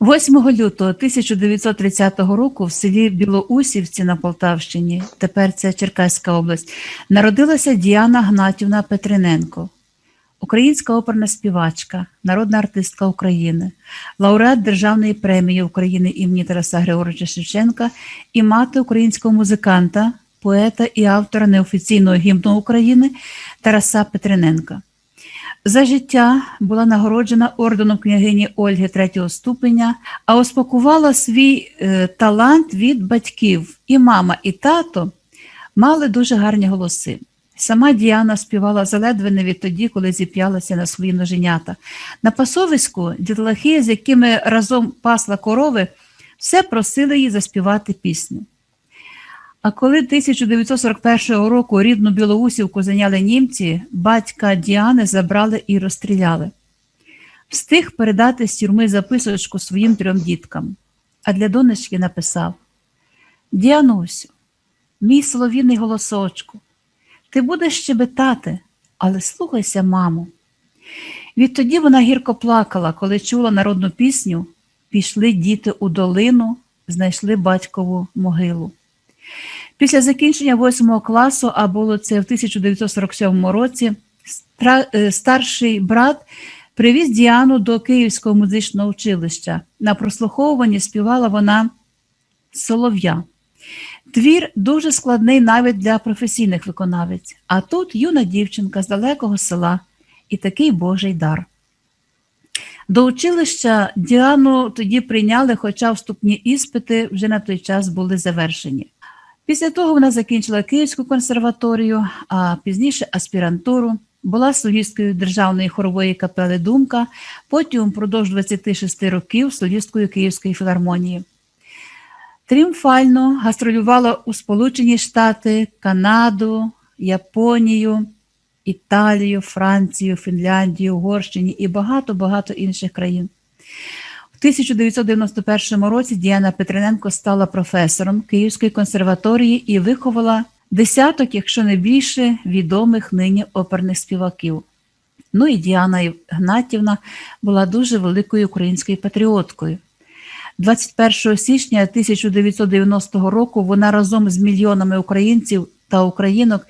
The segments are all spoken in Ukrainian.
8 лютого 1930 року в селі Білоусівці на Полтавщині, тепер це Черкаська область, народилася Діана Гнатівна Петриненко, українська оперна співачка, народна артистка України, лауреат Державної премії України імені Тараса Григоровича Шевченка і мати українського музиканта, поета і автора неофіційного гімну України Тараса Петриненка. За життя була нагороджена орденом княгині Ольги третього ступеня, а успокувала свій е, талант від батьків. І мама, і тато мали дуже гарні голоси. Сама Діана співала заледве не відтоді, коли зіп'ялася на свої ноженята. На пасовиську дітлахи, з якими разом пасла корови, все просили її заспівати пісню. А коли 1941 року рідну Білоусівку зайняли німці, батька Діани забрали і розстріляли. Встиг передати з тюрми записочку своїм трьом діткам, а для донечки написав: Діанусю, мій солов'їний голосочку, ти будеш щебетати, але слухайся, маму. Відтоді вона гірко плакала, коли чула народну пісню Пішли діти у долину, знайшли батькову могилу. Після закінчення 8 класу, а було це в 1947 році, е, старший брат привіз Діану до Київського музичного училища. На прослуховуванні співала вона Солов'я. Твір дуже складний навіть для професійних виконавець. А тут юна дівчинка з далекого села і такий Божий дар. До училища Діану тоді прийняли, хоча вступні іспити вже на той час були завершені. Після того вона закінчила Київську консерваторію, а пізніше аспірантуру, була солісткою Державної хорової капели Думка, потім впродовж 26 років солісткою Київської філармонії. Тріумфально гастролювала у Сполучені Штати, Канаду, Японію, Італію, Францію, Фінляндію, Угорщині і багато-багато інших країн. У 1991 році Діана Петриненко стала професором Київської консерваторії і виховала десяток, якщо не більше, відомих нині оперних співаків. Ну і Діана Гнатівна була дуже великою українською патріоткою. 21 січня 1990 року вона разом з мільйонами українців та українок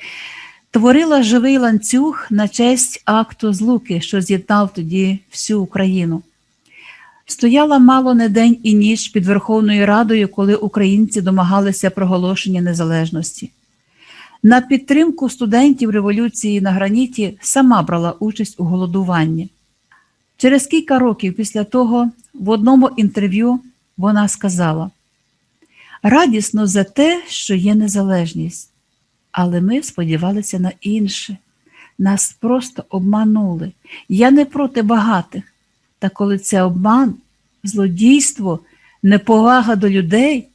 творила живий ланцюг на честь акту злуки, що з'єднав тоді всю Україну. Стояла мало не день і ніч під Верховною Радою, коли українці домагалися проголошення незалежності. На підтримку студентів революції на граніті сама брала участь у голодуванні. Через кілька років після того в одному інтерв'ю вона сказала: радісно за те, що є незалежність, але ми сподівалися на інше. Нас просто обманули. Я не проти багатих. Та коли це обман, злодійство, неповага до людей.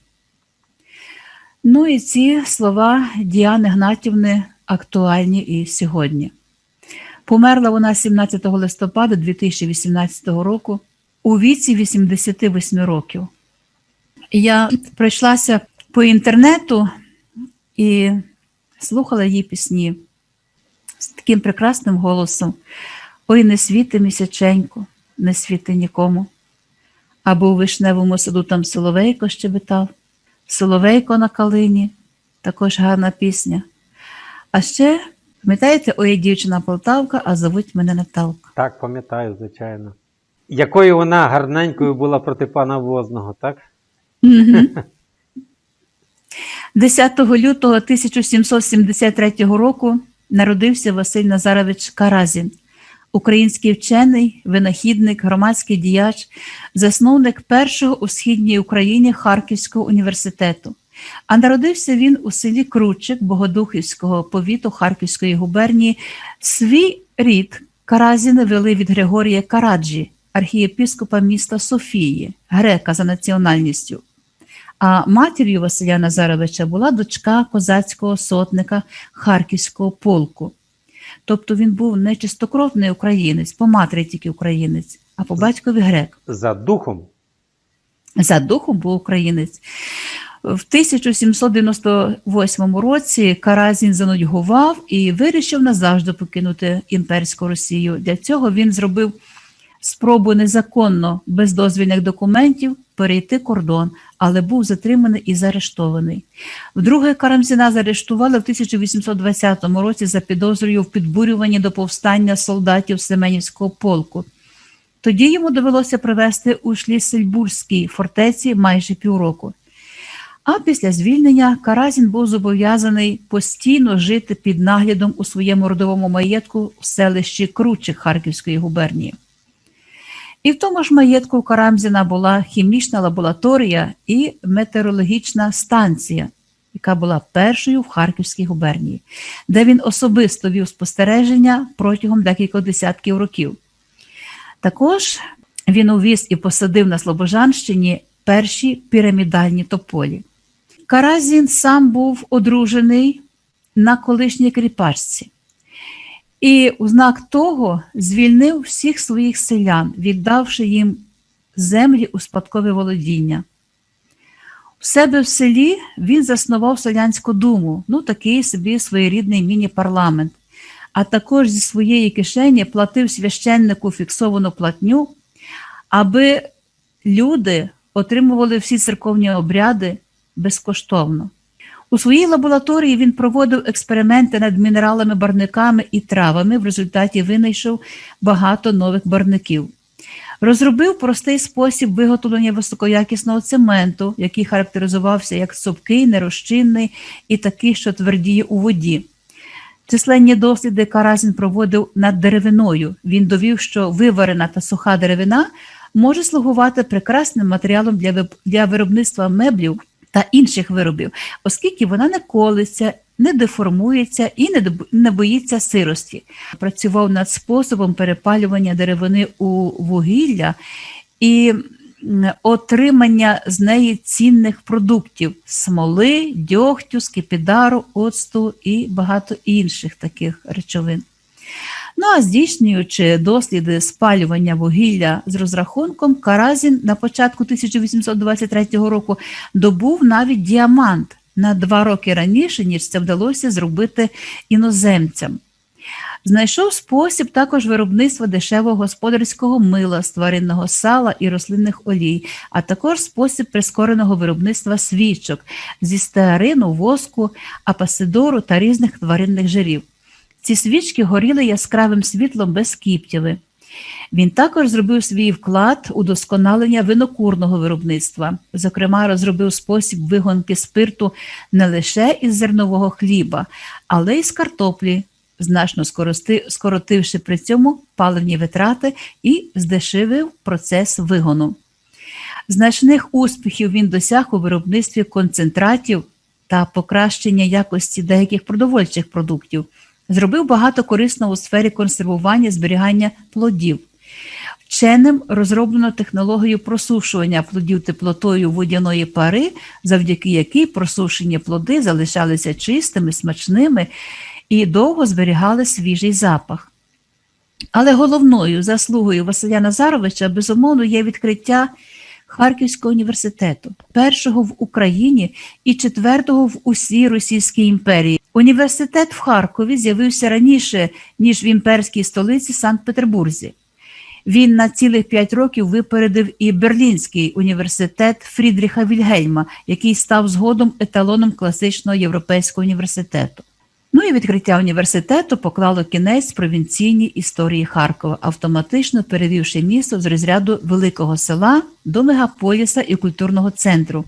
Ну і ці слова Діани Гнатівни актуальні і сьогодні. Померла вона 17 листопада 2018 року у віці 88 років. Я пройшлася по інтернету і слухала її пісні з таким прекрасним голосом. Ой, не світи місяченько, не світи нікому. Або у вишневому саду там Соловейко щебетав, Соловейко на калині, також гарна пісня. А ще, пам'ятаєте, ой, дівчина Полтавка, а зовуть мене Наталка. Так, пам'ятаю, звичайно. Якою вона гарненькою була проти пана Возного, так? Мгм. 10 лютого 1773 року народився Василь Назарович Каразін, український вчений, винахідник, громадський діяч, засновник першого у східній Україні Харківського університету. А народився він у селі Кручик Богодухівського повіту Харківської губернії. Свій рід Каразіни вели від Григорія Караджі, архієпископа міста Софії, грека за національністю. А матір'ю Василя Назаровича була дочка козацького сотника Харківського полку. Тобто він був не чистокровний українець, по матері тільки українець, а по батькові грек. За духом. За духом був українець. В 1798 році Каразін занудьгував і вирішив назавжди покинути імперську Росію. Для цього він зробив спробу незаконно без дозвільних документів перейти кордон, але був затриманий і заарештований. Вдруге Карамзіна заарештували в 1820 році за підозрою в підбурюванні до повстання солдатів Семенівського полку. Тоді йому довелося провести у Шліссельбурзькій фортеці майже півроку. А після звільнення Каразін був зобов'язаний постійно жити під наглядом у своєму родовому маєтку в селищі Кручик Харківської губернії. І в тому ж маєтку Карамзіна була хімічна лабораторія і метеорологічна станція, яка була першою в Харківській губернії, де він особисто вів спостереження протягом декількох десятків років. Також він увіз і посадив на Слобожанщині перші пірамідальні тополі. Каразін сам був одружений на колишній кріпачці. І у знак того звільнив всіх своїх селян, віддавши їм землі у спадкове володіння. У себе в селі він заснував селянську думу, ну такий собі своєрідний міні-парламент, а також зі своєї кишені платив священнику фіксовану платню, аби люди отримували всі церковні обряди безкоштовно. У своїй лабораторії він проводив експерименти над мінералами, барниками і травами, в результаті винайшов багато нових барників. Розробив простий спосіб виготовлення високоякісного цементу, який характеризувався як цупкий, нерозчинний і такий, що твердіє у воді. Численні досліди Каразін проводив над деревиною. Він довів, що виварена та суха деревина може слугувати прекрасним матеріалом для виробництва меблів та інших виробів, оскільки вона не колиться, не деформується і не, боїться сирості. Працював над способом перепалювання деревини у вугілля і отримання з неї цінних продуктів смоли, дьогтю, скипідару, оцту і багато інших таких речовин. Ну а здійснюючи досліди спалювання вугілля з розрахунком, Каразін на початку 1823 року добув навіть діамант на два роки раніше, ніж це вдалося зробити іноземцям. Знайшов спосіб також виробництва дешевого господарського мила, з тваринного сала і рослинних олій, а також спосіб прискореного виробництва свічок зі стеарину, воску, апасидору та різних тваринних жирів. Ці свічки горіли яскравим світлом без кіптєви. Він також зробив свій вклад у досконалення винокурного виробництва. Зокрема, розробив спосіб вигонки спирту не лише із зернового хліба, але й з картоплі, значно скоротивши при цьому паливні витрати і здешевив процес вигону. Значних успіхів він досяг у виробництві концентратів та покращення якості деяких продовольчих продуктів. Зробив багато корисного у сфері консервування зберігання плодів. Вченим розроблено технологію просушування плодів теплотою водяної пари, завдяки якій просушені плоди залишалися чистими, смачними і довго зберігали свіжий запах. Але головною заслугою Василя Назаровича, безумовно, є відкриття Харківського університету, першого в Україні і четвертого в усій Російській імперії. Університет в Харкові з'явився раніше, ніж в імперській столиці Санкт-Петербурзі. Він на цілих п'ять років випередив і Берлінський університет Фрідріха Вільгельма, який став згодом еталоном класичного європейського університету. Ну і відкриття університету поклало кінець провінційній історії Харкова, автоматично перевівши місто з розряду великого села до мегаполіса і культурного центру.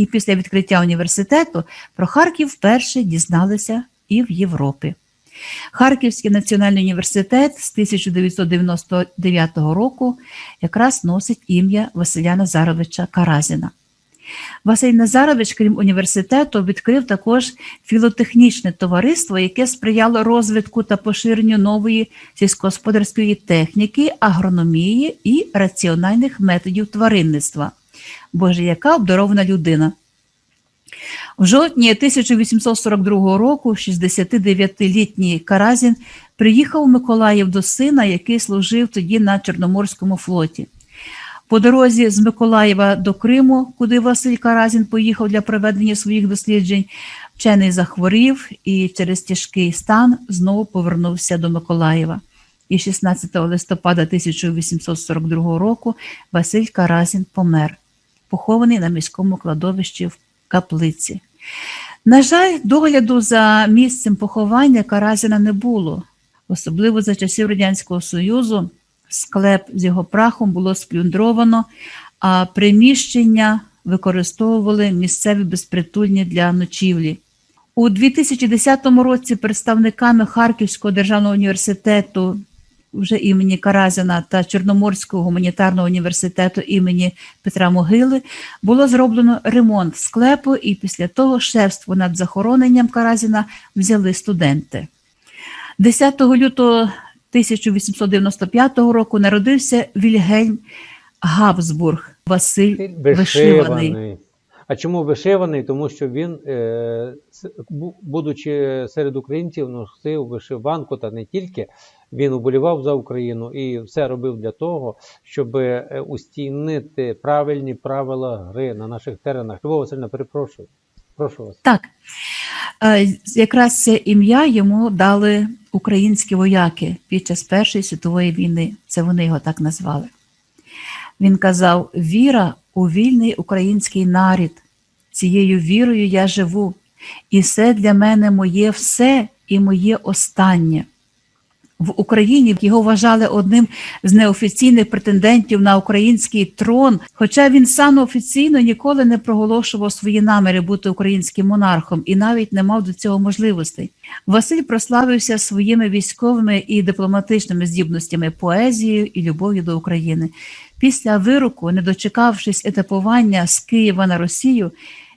І після відкриття університету про Харків вперше дізналися і в Європі. Харківський національний університет з 1999 року якраз носить ім'я Василя Назаровича Каразіна. Василь Назарович, крім університету, відкрив також філотехнічне товариство, яке сприяло розвитку та поширенню нової сільськогосподарської техніки, агрономії і раціональних методів тваринництва. Боже, яка обдарована людина! В жовтні 1842 року 69-літній Каразін приїхав у Миколаїв до сина, який служив тоді на Чорноморському флоті. По дорозі з Миколаєва до Криму, куди Василь Каразін поїхав для проведення своїх досліджень, вчений захворів і через тяжкий стан знову повернувся до Миколаєва. і 16 листопада 1842 року Василь Каразін помер, похований на міському кладовищі в каплиці. На жаль, догляду за місцем поховання Каразіна не було. Особливо за часів Радянського Союзу склеп з його прахом було сплюндровано, а приміщення використовували місцеві безпритульні для ночівлі. У 2010 році представниками Харківського державного університету вже імені Каразіна та Чорноморського гуманітарного університету імені Петра Могили було зроблено ремонт склепу, і після того шефство над захороненням Каразіна взяли студенти. 10 лютого 1895 року народився Вільгельм Габсбург Василь Вишиваний. А чому вишиваний? Тому що він, е, будучи серед українців, носив вишиванку та не тільки. Він уболівав за Україну і все робив для того, щоб е, устійнити правильні правила гри на наших теренах. Любов Васильівна, перепрошую. Прошу вас. Так, Е, якраз це ім'я йому дали українські вояки під час Першої світової війни. Це вони його так назвали. Він казав: Віра у вільний український нарід. Цією вірою я живу, і все для мене моє все і моє останнє. В Україні його вважали одним з неофіційних претендентів на український трон, хоча він сам офіційно ніколи не проголошував свої наміри бути українським монархом і навіть не мав до цього можливостей. Василь прославився своїми військовими і дипломатичними здібностями, поезією і любов'ю до України. Після вироку, не дочекавшись етапування з Києва на Росію,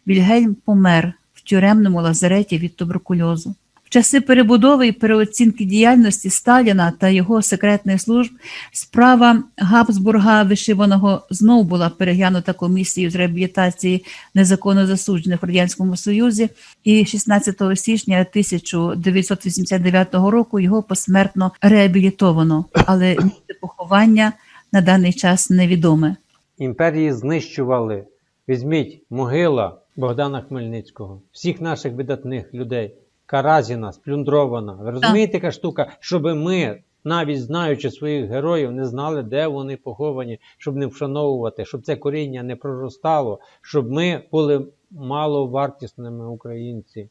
Вільгельм помер в тюремному лазареті від туберкульозу. Часи перебудови і переоцінки діяльності Сталіна та його секретних служб справа Габсбурга вишиваного знов була переглянута комісією з реабілітації незаконно засуджених в радянському союзі, і 16 січня 1989 року його посмертно реабілітовано, але місце поховання на даний час невідоме. Імперії знищували. Візьміть могила Богдана Хмельницького, всіх наших видатних людей. Каразіна, сплюндрована. Ви розумієте, яка штука, щоб ми, навіть знаючи своїх героїв, не знали, де вони поховані, щоб не вшановувати, щоб це коріння не проростало, щоб ми були маловартісними українці.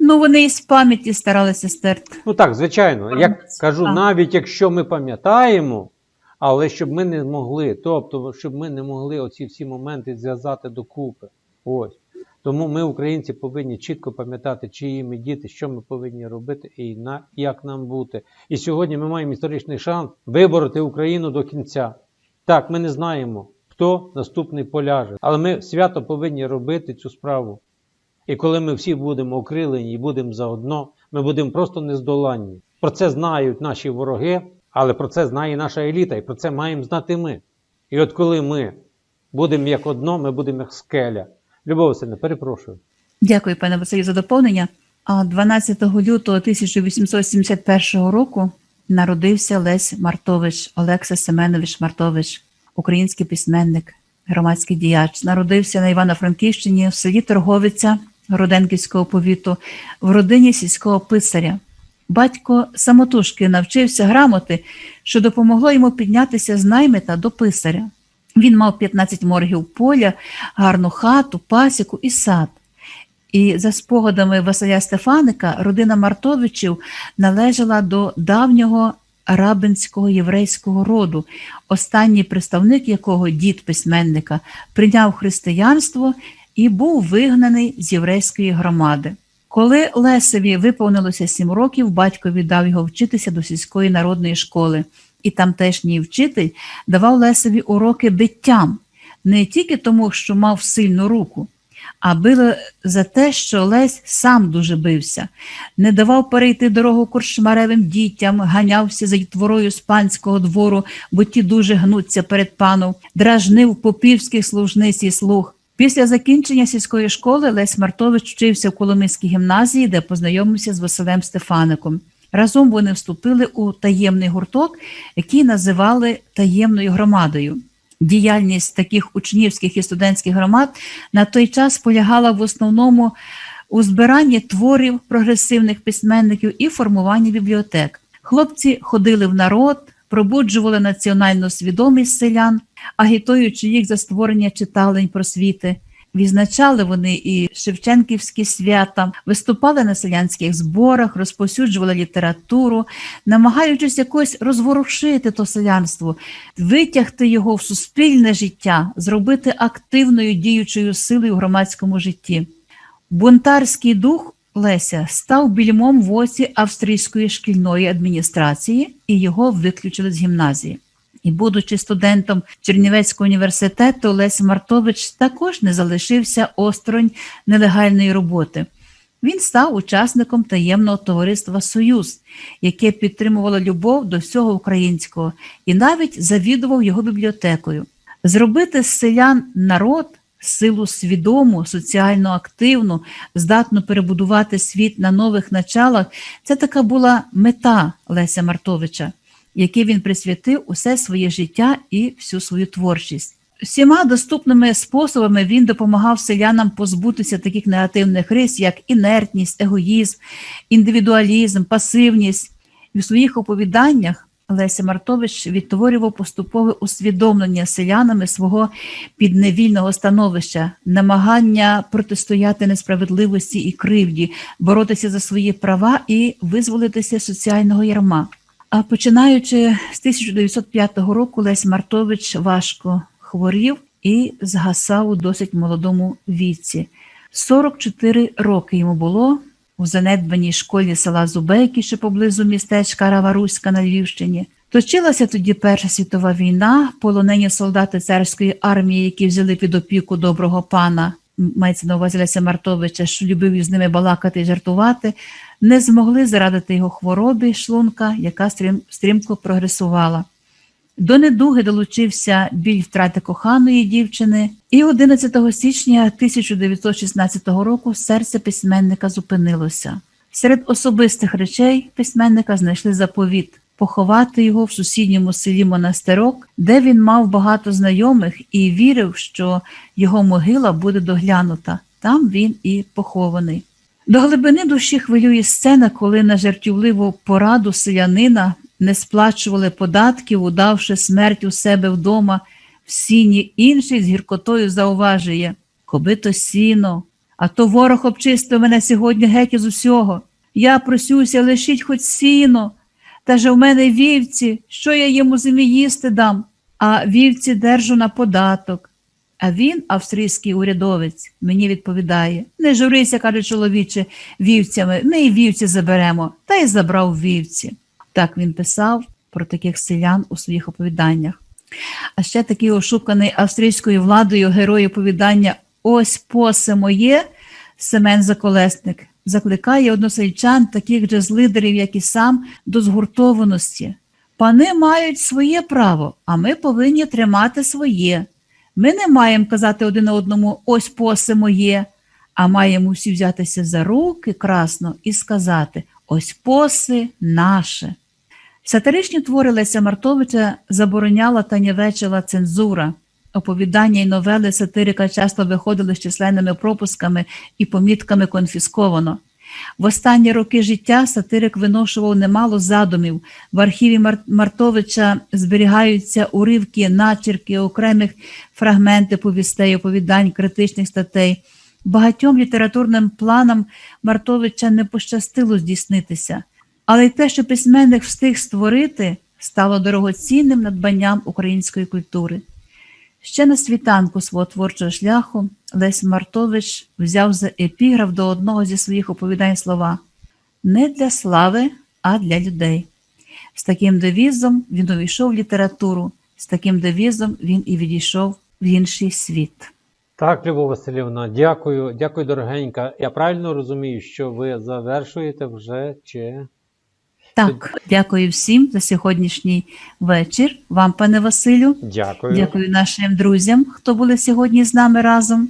Ну вони із пам'яті старалися стерти. Ну так, звичайно, як кажу, навіть якщо ми пам'ятаємо, але щоб ми не могли, тобто, щоб ми не могли оці всі моменти зв'язати докупи. Ось. Тому ми, українці, повинні чітко пам'ятати, чиї ми діти, що ми повинні робити і на, як нам бути. І сьогодні ми маємо історичний шанс вибороти Україну до кінця. Так, ми не знаємо, хто наступний поляже, але ми свято повинні робити цю справу. І коли ми всі будемо окрилені і будемо заодно, ми будемо просто нездоланні. Про це знають наші вороги, але про це знає наша еліта, і про це маємо знати ми. І от коли ми будемо як одно, ми будемо як скеля. Любов Васильівна, перепрошую. Дякую, пане Василю, за доповнення. 12 лютого 1871 року народився Лесь Мартович, Олекса Семенович Мартович, український письменник, громадський діяч. Народився на Івано-Франківщині в селі Торговиця Роденківського повіту в родині сільського писаря. Батько самотужки навчився грамоти, що допомогло йому піднятися з наймита до писаря. Він мав 15 моргів поля, гарну хату, пасіку і сад. І за спогадами Василя Стефаника, родина Мартовичів належала до давнього рабинського єврейського роду, останній представник якого дід письменника прийняв християнство і був вигнаний з єврейської громади. Коли Лесеві виповнилося сім років, батько віддав його вчитися до сільської народної школи, і тамтешній вчитель давав Лесеві уроки биттям не тільки тому, що мав сильну руку, а били за те, що Лесь сам дуже бився, не давав перейти дорогу куршмаревим дітям, ганявся за дітворою з панського двору, бо ті дуже гнуться перед паном, дражнив попівських служниць і слуг. Після закінчення сільської школи Лесь Мартович вчився в Коломийській гімназії, де познайомився з Василем Стефаником. Разом вони вступили у таємний гурток, який називали таємною громадою. Діяльність таких учнівських і студентських громад на той час полягала в основному у збиранні творів прогресивних письменників і формуванні бібліотек. Хлопці ходили в народ, пробуджували національну свідомість селян, агітуючи їх за створення читалень просвіти. Відзначали вони і Шевченківські свята, виступали на селянських зборах, розповсюджували літературу, намагаючись якось розворушити то селянство, витягти його в суспільне життя, зробити активною діючою силою в громадському житті. Бунтарський дух Леся став більмом в оці австрійської шкільної адміністрації і його виключили з гімназії. І, будучи студентом Чернівецького університету, Лесь Мартович також не залишився осторонь нелегальної роботи. Він став учасником таємного товариства Союз, яке підтримувало любов до всього українського, і навіть завідував його бібліотекою. Зробити з селян народ, силу свідому, соціально активну, здатну перебудувати світ на нових началах це така була мета Леся Мартовича який він присвятив усе своє життя і всю свою творчість. Всіма доступними способами він допомагав селянам позбутися таких негативних рис, як інертність, егоїзм, індивідуалізм, пасивність. І в своїх оповіданнях Леся Мартович відтворював поступове усвідомлення селянами свого підневільного становища, намагання протистояти несправедливості і кривді, боротися за свої права і визволитися з соціального ярма. А починаючи з 1905 року, Лесь Мартович важко хворів і згасав у досить молодому віці. 44 роки йому було у занедбаній школі села Зубейки, що поблизу містечка Раваруська на Львівщині. Точилася тоді Перша світова війна, полонені солдати царської армії, які взяли під опіку доброго пана, мається на увазі Леся Мартовича, що любив із ними балакати і жартувати, не змогли зарадити його хворобі шлунка, яка стрім, стрімко прогресувала. До недуги долучився біль втрати коханої дівчини, і 11 січня 1916 року серце письменника зупинилося. Серед особистих речей письменника знайшли заповіт поховати його в сусідньому селі Монастирок, де він мав багато знайомих і вірив, що його могила буде доглянута. Там він і похований. До глибини душі хвилює сцена, коли на жартівливу пораду селянина не сплачували податків, удавши смерть у себе вдома в сіні, інший з гіркотою зауважує коби то сіно, а то ворог обчистив мене сьогодні геть із усього. Я просюся, лишіть хоч сіно, та же в мене вівці, що я йому зимі їсти дам, а вівці держу на податок. А він, австрійський урядовець, мені відповідає: не журися, каже чоловіче, вівцями, ми і вівці заберемо, та й забрав вівці. Так він писав про таких селян у своїх оповіданнях. А ще такий ошуканий австрійською владою герой оповідання Ось посе моє Семен Заколесник закликає односельчан, таких же з лидерів, як і сам, до згуртованості. Пани мають своє право, а ми повинні тримати своє. Ми не маємо казати один одному ось посе моє, а маємо всі взятися за руки красно і сказати ось поси наше. Сатиричні твори Леся Мартовича забороняла та нівечила цензура. Оповідання й новели сатирика часто виходили з численними пропусками і помітками конфісковано. В останні роки життя сатирик виношував немало задумів. В архіві Мар- Мартовича зберігаються уривки, начерки, окремих фрагменти повістей, оповідань, критичних статей. Багатьом літературним планам Мартовича не пощастило здійснитися, але й те, що письменник встиг створити, стало дорогоцінним надбанням української культури. Ще на світанку свого творчого шляху Лесь Мартович взяв за епіграф до одного зі своїх оповідань слова не для слави, а для людей. З таким девізом він увійшов в літературу, з таким девізом він і відійшов в інший світ. Так, Любов Васильівна, дякую, дякую, дорогенька. Я правильно розумію, що ви завершуєте вже чи. Так, дякую всім за сьогоднішній вечір. Вам, пане Василю, Дякую. дякую нашим друзям, хто були сьогодні з нами разом.